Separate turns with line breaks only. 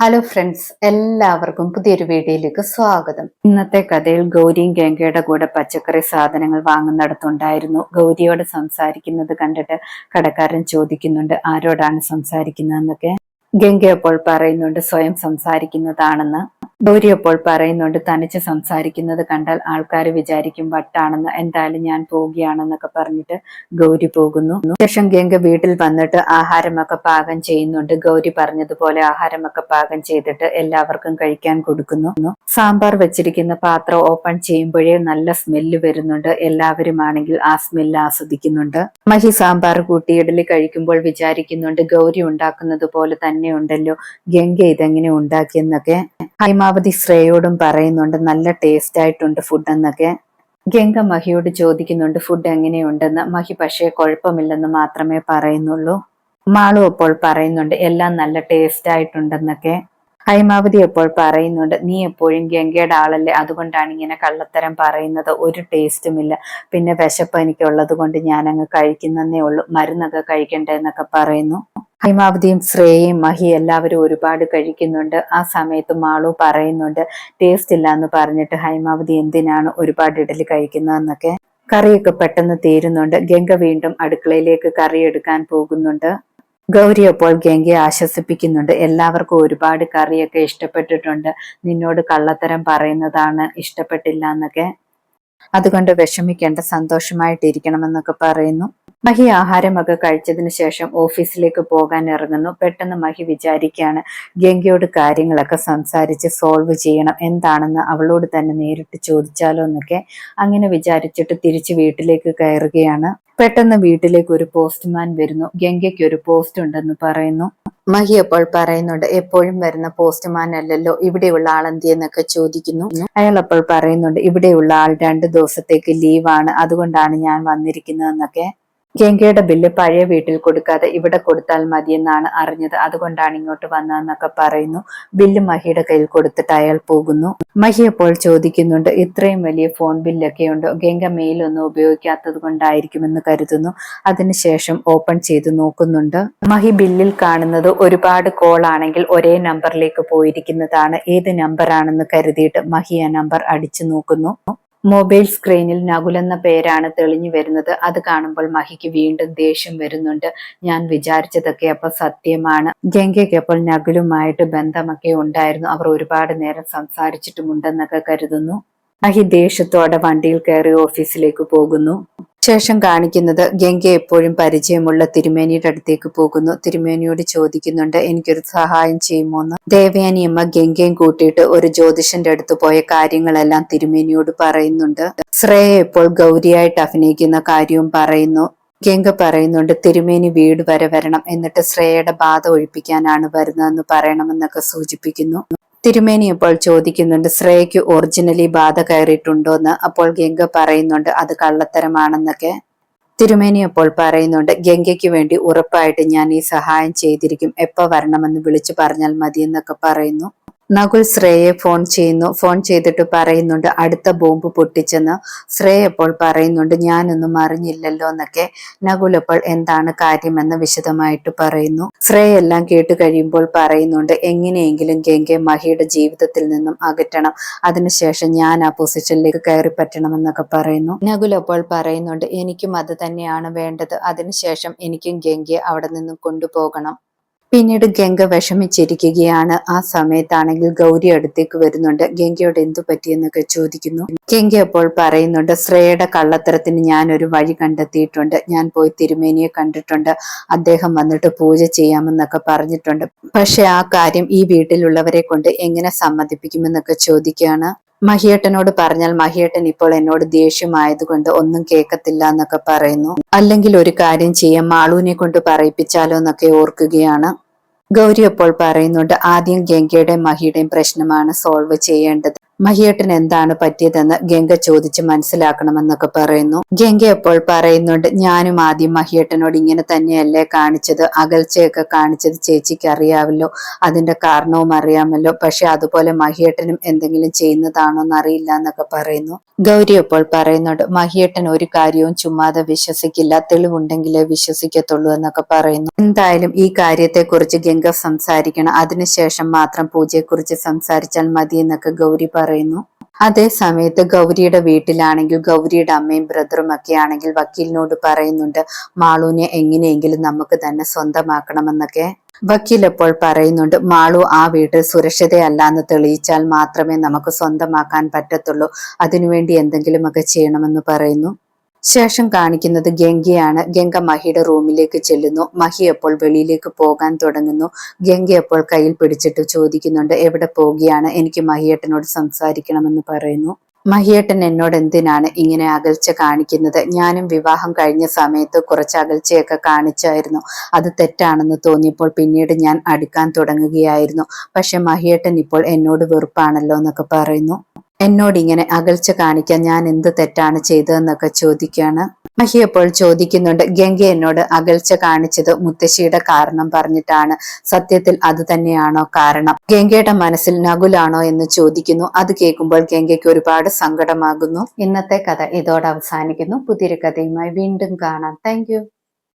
Hello friends എല്ലാവർക്കും പുതിയൊരു വീഡിയോയിലേക്ക് സ്വാഗതം. ഇന്നത്തെ കഥയിൽ ഗൗരിയും ഗംഗയുടെ കൂടെ പച്ചക്കറി സാധനങ്ങൾ വാങ്ങുന്നിടത്തുണ്ടായിരുന്നു. ഗൗരിയോട് സംസാരിക്കുന്നത് കണ്ടിട്ട് കടക്കാരൻ ചോദിക്കുന്നുണ്ട് ആരോടാണ് സംസാരിക്കുന്നതെന്നൊക്കെ? ഗംഗ അപ്പോൾ പറയുന്നുണ്ട് സ്വയം സംസാരിക്കുന്നതാണെന്ന്. ഗൗരി അപ്പോൾ പറയുന്നുണ്ട് തനിച്ച് സംസാരിക്കുന്നത് കണ്ടാൽ ആൾക്കാർ വിചാരിക്കും വട്ടാണെന്ന് എന്തായാലും ഞാൻ പോവുകയാണെന്നൊക്കെ പറഞ്ഞിട്ട് ഗൗരി പോകുന്നു. ശേഷം ഗംഗ വീട്ടിൽ വന്നിട്ട് ആഹാരമൊക്കെ പാകം ചെയ്യുന്നുണ്ട്. ഗൗരി പറഞ്ഞതുപോലെ ആഹാരമൊക്കെ പാകം ചെയ്തിട്ട് എല്ലാവർക്കും കഴിക്കാൻ കൊടുക്കുന്നു. സാമ്പാർ വെച്ചിരിക്കുന്ന പാത്രം ഓപ്പൺ ചെയ്യുമ്പോഴേ നല്ല സ്മെല്ല് വരുന്നുണ്ട്. എല്ലാവരും ആണെങ്കിൽ ആ സ്മെല്ല് ആസ്വദിക്കുന്നുണ്ട്. മഹി സാമ്പാർ കൂട്ടി ഇഡലി കഴിക്കുമ്പോൾ വിചാരിക്കുന്നുണ്ട് ഗൗരി ഉണ്ടാക്കുന്നത് പോലെ തന്നെ ഉണ്ടല്ലോ. ഗംഗ ഇതെങ്ങനെ ഉണ്ടാക്കിയെന്നൊക്കെ ഹൈമാവതി ശ്രേയോടും പറയുന്നുണ്ട് നല്ല ടേസ്റ്റ് ആയിട്ടുണ്ട് ഫുഡ് എന്നൊക്കെ. ഗംഗ മഹിയോട് ചോദിക്കുന്നുണ്ട് ഫുഡ് എങ്ങനെയുണ്ടെന്ന്. മഹി പക്ഷേ കുഴപ്പമില്ലെന്ന് മാത്രമേ പറയുന്നുള്ളൂ. മാളു അപ്പോൾ പറയുന്നുണ്ട് എല്ലാം നല്ല ടേസ്റ്റ് ആയിട്ടുണ്ടെന്നൊക്കെ. ഹൈമാവതി എപ്പോൾ പറയുന്നുണ്ട് നീ എപ്പോഴും ഗംഗയുടെ ആളല്ലേ? അതുകൊണ്ടാണ് ഇങ്ങനെ കള്ളത്തരം പറയുന്നത്. ഒരു ടേസ്റ്റുമില്ല പിന്നെ വിശപ്പ് എനിക്കുള്ളത് കൊണ്ട് ഞാൻ അങ്ങ് കഴിക്കുന്നതേ ഉള്ളൂ. മരുന്നൊക്കെ കഴിക്കണ്ടേ എന്നൊക്കെ പറയുന്നു. ഹൈമാവതിയും ശ്രേയയും മഹി എല്ലാവരും ഒരുപാട് കഴിക്കുന്നുണ്ട്. ആ സമയത്ത് മാളു പറയുന്നുണ്ട് ടേസ്റ്റ് ഇല്ല എന്ന് പറഞ്ഞിട്ട് ഹൈമാവതി എന്തിനാണ് ഒരുപാട് ഇഡലി കഴിക്കുന്നതെന്നൊക്കെ? കറിയൊക്കെ പെട്ടെന്ന് തീരുന്നുണ്ട്. ഗംഗ വീണ്ടും അടുക്കളയിലേക്ക് കറി എടുക്കാൻ പോകുന്നുണ്ട്. ഗൗരി അപ്പോൾ ഗംഗയെ ആശ്വസിപ്പിക്കുന്നുണ്ട്. എല്ലാവർക്കും ഒരുപാട് കറിയൊക്കെ ഇഷ്ടപ്പെട്ടിട്ടുണ്ട്. നിന്നോട് കള്ളത്തരം പറയുന്നതാണ് ഇഷ്ടപ്പെട്ടില്ല എന്നൊക്കെ അതുകൊണ്ട് വിഷമിക്കേണ്ട സന്തോഷമായിട്ടിരിക്കണമെന്നൊക്കെ പറയുന്നു. മഹി ആഹാരമൊക്കെ കഴിച്ചതിന് ശേഷം ഓഫീസിലേക്ക് പോകാൻ ഇറങ്ങുന്നു. പെട്ടെന്ന് മഹി വിചാരിക്കുകയാണ് ഗംഗയോട് കാര്യങ്ങളൊക്കെ സംസാരിച്ച് സോൾവ് ചെയ്യണം എന്താണെന്ന് അവളോട് തന്നെ നേരിട്ട് ചോദിച്ചാലോ എന്നൊക്കെ അങ്ങനെ വിചാരിച്ചിട്ട് തിരിച്ച് വീട്ടിലേക്ക് കയറുകയാണ്. പെട്ടെന്ന് വീട്ടിലേക്ക് ഒരു പോസ്റ്റ്മാൻ വരുന്നു. ഗംഗയ്ക്ക് ഒരു പോസ്റ്റ് ഉണ്ടെന്ന് പറയുന്നു. മഹി അപ്പോൾ പറയുന്നുണ്ട് എപ്പോഴും വരുന്ന പോസ്റ്റ്മാൻ അല്ലല്ലോ ഇവിടെയുള്ള ആൾ എന്തിയെന്നൊക്കെ ചോദിക്കുന്നു. അയാൾ അപ്പോൾ പറയുന്നുണ്ട് ഇവിടെയുള്ള ആൾ രണ്ട് ദിവസത്തേക്ക് ലീവാണ് അതുകൊണ്ടാണ് ഞാൻ വന്നിരിക്കുന്നതെന്നൊക്കെ. ഗംഗയുടെ ബില്ല് പഴയ വീട്ടിൽ കൊടുക്കാതെ ഇവിടെ കൊടുത്താൽ മതിയെന്നാണ് അറിഞ്ഞത്. അതുകൊണ്ടാണ് ഇങ്ങോട്ട് വന്നതെന്നൊക്കെ പറയുന്നു. ബില്ല് മഹിയുടെ കയ്യിൽ കൊടുത്തിട്ട് അയാൾ പോകുന്നു. മഹി അപ്പോൾ ചോദിക്കുന്നുണ്ട് ഇത്രയും വലിയ ഫോൺ ബില്ലൊക്കെ ഉണ്ടോ? ഗംഗ മെയിലൊന്നും ഉപയോഗിക്കാത്തത് കൊണ്ടായിരിക്കുമെന്ന് കരുതുന്നു. അതിനുശേഷം ഓപ്പൺ ചെയ്ത് നോക്കുന്നുണ്ട്. മഹി ബില്ലിൽ കാണുന്നത് ഒരുപാട് കോൾ ആണെങ്കിൽ ഒരേ നമ്പറിലേക്ക് പോയിരിക്കുന്നതാണ്. ഏത് നമ്പറാണെന്ന് കരുതിയിട്ട് മഹി ആ നമ്പർ അടിച്ചു നോക്കുന്നു. മൊബൈൽ സ്ക്രീനിൽ നകുൽ എന്ന പേരാണ് തെളിഞ്ഞു വരുന്നത്. അത് കാണുമ്പോൾ മഹിക്ക് വീണ്ടും ദേഷ്യം വരുന്നുണ്ട്. ഞാൻ വിചാരിച്ചതൊക്കെ അപ്പൊ സത്യമാണ്. ഗംഗയ്ക്ക് അപ്പോൾ നകുലുമായിട്ട് ബന്ധമൊക്കെ ഉണ്ടായിരുന്നു. അവർ ഒരുപാട് നേരം സംസാരിച്ചിട്ടുമുണ്ടെന്നൊക്കെ കരുതുന്നു. മഹി ദേഷ്യത്തോടെ വണ്ടിയിൽ കയറി ഓഫീസിലേക്ക് പോകുന്നു. ശേഷം കാണിക്കുന്നത് ഗംഗ എപ്പോഴും പരിചയമുള്ള തിരുമേനിയുടെ അടുത്തേക്ക് പോകുന്നു. തിരുമേനിയോട് ചോദിക്കുന്നുണ്ട് എനിക്കൊരു സഹായം ചെയ്യുമോ എന്ന് ദേവയാനിയമ്മ ഗംഗയും കൂട്ടിയിട്ട് ഒരു ജ്യോതിഷന്റെ അടുത്ത് പോയ കാര്യങ്ങളെല്ലാം തിരുമേനിയോട് പറയുന്നുണ്ട്. ശ്രേയ ഇപ്പോൾ ഗൗരിയായിട്ട് അഭിനയിക്കുന്ന കാര്യവും പറയുന്നു. ഗംഗ പറയുന്നുണ്ട് തിരുമേനി വീട് വരെ വരണം. എന്നിട്ട് ശ്രേയയുടെ ബാധ ഒഴിപ്പിക്കാനാണ് വരുന്നതെന്ന് പറയണമെന്നൊക്കെ സൂചിപ്പിക്കുന്നു. തിരുമേനി ഇപ്പോൾ ചോദിക്കുന്നുണ്ട് ശ്രേയയ്ക്ക് ഒറിജിനലി ബാധ കയറിയിട്ടുണ്ടോ എന്ന് അപ്പോൾ ഗംഗ പറയുന്നുണ്ട് അത് കള്ളത്തരമാണെന്നൊക്കെ. തിരുമേനി അപ്പോൾ പറയുന്നുണ്ട് ഗംഗയ്ക്ക് വേണ്ടി ഉറപ്പായിട്ട് ഞാൻ ഈ സഹായം ചെയ്തിരിക്കും. എപ്പോൾ വരണമെന്ന് വിളിച്ചു പറഞ്ഞാൽ മതി എന്നൊക്കെ പറയുന്നു. നകുൽ ശ്രേയെ ഫോൺ ചെയ്യുന്നു. ഫോൺ ചെയ്തിട്ട് പറയുന്നുണ്ട് അടുത്ത ബോംബ് പൊട്ടിച്ചെന്ന്. ശ്രേയ അപ്പോൾ പറയുന്നുണ്ട് ഞാനൊന്നും അറിഞ്ഞില്ലല്ലോ എന്നൊക്കെ. നകുൽ അപ്പോൾ എന്താണ് കാര്യമെന്ന് വിശദമായിട്ട് പറയുന്നു. ശ്രേയ എല്ലാം കേട്ട് കഴിയുമ്പോൾ പറയുന്നുണ്ട് എങ്ങനെയെങ്കിലും ഗംഗെ മഹിയുടെ ജീവിതത്തിൽ നിന്നും അകറ്റണം. അതിനുശേഷം ഞാൻ ആ പൊസിഷനിലേക്ക് കയറി പറ്റണമെന്നൊക്കെ പറയുന്നു. നകുൽ അപ്പോൾ പറയുന്നുണ്ട് എനിക്കും അത് തന്നെയാണ് വേണ്ടത്. അതിനുശേഷം എനിക്കും ഗംഗയെ അവിടെ നിന്നും കൊണ്ടുപോകണം. പിന്നീട് ഗംഗ വിഷമിച്ചിരിക്കുകയാണ്. ആ സമയത്താണെങ്കിൽ ഗൗരി അടുത്തേക്ക് വരുന്നുണ്ട്. ഗംഗയോട് എന്തു പറ്റിയെന്നൊക്കെ ചോദിക്കുന്നു. ഗംഗ അപ്പോൾ പറയുന്നുണ്ട് ശ്രേയയുടെ കള്ളത്തരത്തിന് ഞാൻ ഒരു വഴി കണ്ടെത്തിയിട്ടുണ്ട്. ഞാൻ പോയി തിരുമേനിയെ കണ്ടിട്ടുണ്ട്. അദ്ദേഹം വന്നിട്ട് പൂജ ചെയ്യാമെന്നൊക്കെ പറഞ്ഞിട്ടുണ്ട്. പക്ഷെ ആ കാര്യം ഈ വീട്ടിലുള്ളവരെ കൊണ്ട് എങ്ങനെ സമ്മതിപ്പിക്കുമെന്നൊക്കെ ചോദിക്കുകയാണ്. മഹിയേട്ടനോട് പറഞ്ഞാൽ മഹിയേട്ടൻ ഇപ്പോൾ എന്നോട് ദേഷ്യമായതുകൊണ്ട് ഒന്നും കേൾക്കത്തില്ല എന്നൊക്കെ പറയുന്നു. അല്ലെങ്കിൽ ഒരു കാര്യം ചെയ്യാം മാളൂനെ കൊണ്ട് പറയിപ്പിച്ചാലോ എന്നൊക്കെ ഓർക്കുകയാണ്. ഗൗരി അപ്പോൾ പറയുന്നുണ്ട് ആദ്യം ഗംഗയുടെയും മഹിയുടെയും പ്രശ്നമാണ് സോൾവ് ചെയ്യേണ്ടത്. മഹിയേട്ടന് എന്താണ് പറ്റിയതെന്ന് ഗംഗ ചോദിച്ച് മനസ്സിലാക്കണമെന്നൊക്കെ പറയുന്നു. ഗംഗ അപ്പോൾ പറയുന്നുണ്ട് ഞാനും ആദ്യം മഹിയേട്ടനോട് ഇങ്ങനെ തന്നെയല്ലേ കാണിച്ചത് അകൽച്ചയൊക്കെ കാണിച്ചത് ചേച്ചിക്ക് അറിയാമല്ലോ അതിന്റെ കാരണവും അറിയാമല്ലോ പക്ഷെ അതുപോലെ മഹിയേട്ടനും എന്തെങ്കിലും ചെയ്യുന്നതാണോ എന്നറിയില്ല എന്നൊക്കെ പറയുന്നു. ഗൗരി അപ്പോൾ പറയുന്നുണ്ട് മഹിയേട്ടൻ ഒരു കാര്യവും ചുമ്മാതെ വിശ്വസിക്കില്ല തെളിവുണ്ടെങ്കിലേ വിശ്വസിക്കത്തുള്ളൂ എന്നൊക്കെ പറയുന്നു. എന്തായാലും ഈ കാര്യത്തെക്കുറിച്ച് ഗംഗ സംസാരിക്കണം അതിനുശേഷം മാത്രം പൂജയെക്കുറിച്ച് സംസാരിച്ചാൽ മതി എന്നൊക്കെ ഗൗരി പറയുന്നു. അതേ സമയത്ത് ഗൗരിയുടെ വീട്ടിലാണെങ്കിൽ ഗൗരിയുടെ അമ്മയും ബ്രദറും ഒക്കെ ആണെങ്കിൽ വക്കീലിനോട് പറയുന്നുണ്ട് മാളുവിനെ എങ്ങനെയെങ്കിലും നമുക്ക് തന്നെ സ്വന്തമാക്കണമെന്നൊക്കെ. വക്കീൽ അപ്പോൾ പറയുന്നുണ്ട് മാളു ആ വീട് സുരക്ഷിതയല്ല എന്ന് തെളിയിച്ചാൽ മാത്രമേ നമുക്ക് സ്വന്തമാക്കാൻ പറ്റത്തുള്ളൂ. അതിനുവേണ്ടി എന്തെങ്കിലുമൊക്കെ ചെയ്യണമെന്ന് പറയുന്നു. ശേഷം കാണിക്കുന്നത് ഗംഗയാണ്. ഗംഗ മഹിയുടെ റൂമിലേക്ക് ചെല്ലുന്നു. മഹി അപ്പോൾ വെളിയിലേക്ക് പോകാൻ തുടങ്ങുന്നു. ഗംഗ അപ്പോൾ കയ്യിൽ പിടിച്ചിട്ട് ചോദിക്കുന്നുണ്ട് എവിടെ പോകുകയാണ് എനിക്ക് മഹിയേട്ടനോട് സംസാരിക്കണമെന്ന് പറയുന്നു. മഹിയേട്ടൻ എന്നോട് എന്തിനാണ് ഇങ്ങനെ അകൽച്ച കാണിക്കുന്നത്? ഞാനും വിവാഹം കഴിഞ്ഞ സമയത്ത് കുറച്ച് അകൽച്ചയൊക്കെ കാണിച്ചായിരുന്നു. അത് തെറ്റാണെന്ന് തോന്നിയപ്പോൾ പിന്നീട് ഞാൻ അടുക്കാൻ തുടങ്ങുകയായിരുന്നു. പക്ഷെ മഹിയേട്ടൻ ഇപ്പോൾ എന്നോട് വെറുപ്പാണല്ലോ എന്നൊക്കെ പറയുന്നു. എന്നോട് ഇങ്ങനെ അകൽച്ച കാണിക്കാൻ ഞാൻ എന്ത് തെറ്റാണ് ചെയ്തതെന്നൊക്കെ ചോദിക്കുകയാണ് മഹി അപ്പോൾ ചോദിക്കുന്നുണ്ട് ഗംഗ എന്നോട് അകൽച്ച കാണിച്ചത് മുത്തശ്ശിയുടെ കാരണം പറഞ്ഞിട്ടാണ്. സത്യത്തിൽ അത് തന്നെയാണോ കാരണം? ഗംഗയുടെ മനസ്സിൽ നകുലാണോ എന്ന് ചോദിക്കുന്നു. അത് കേൾക്കുമ്പോൾ ഗംഗയ്ക്ക് ഒരുപാട് സങ്കടമാകുന്നു. ഇന്നത്തെ കഥ ഇതോടെ അവസാനിക്കുന്നു. പുതിയൊരു കഥയുമായി വീണ്ടും കാണാം. താങ്ക്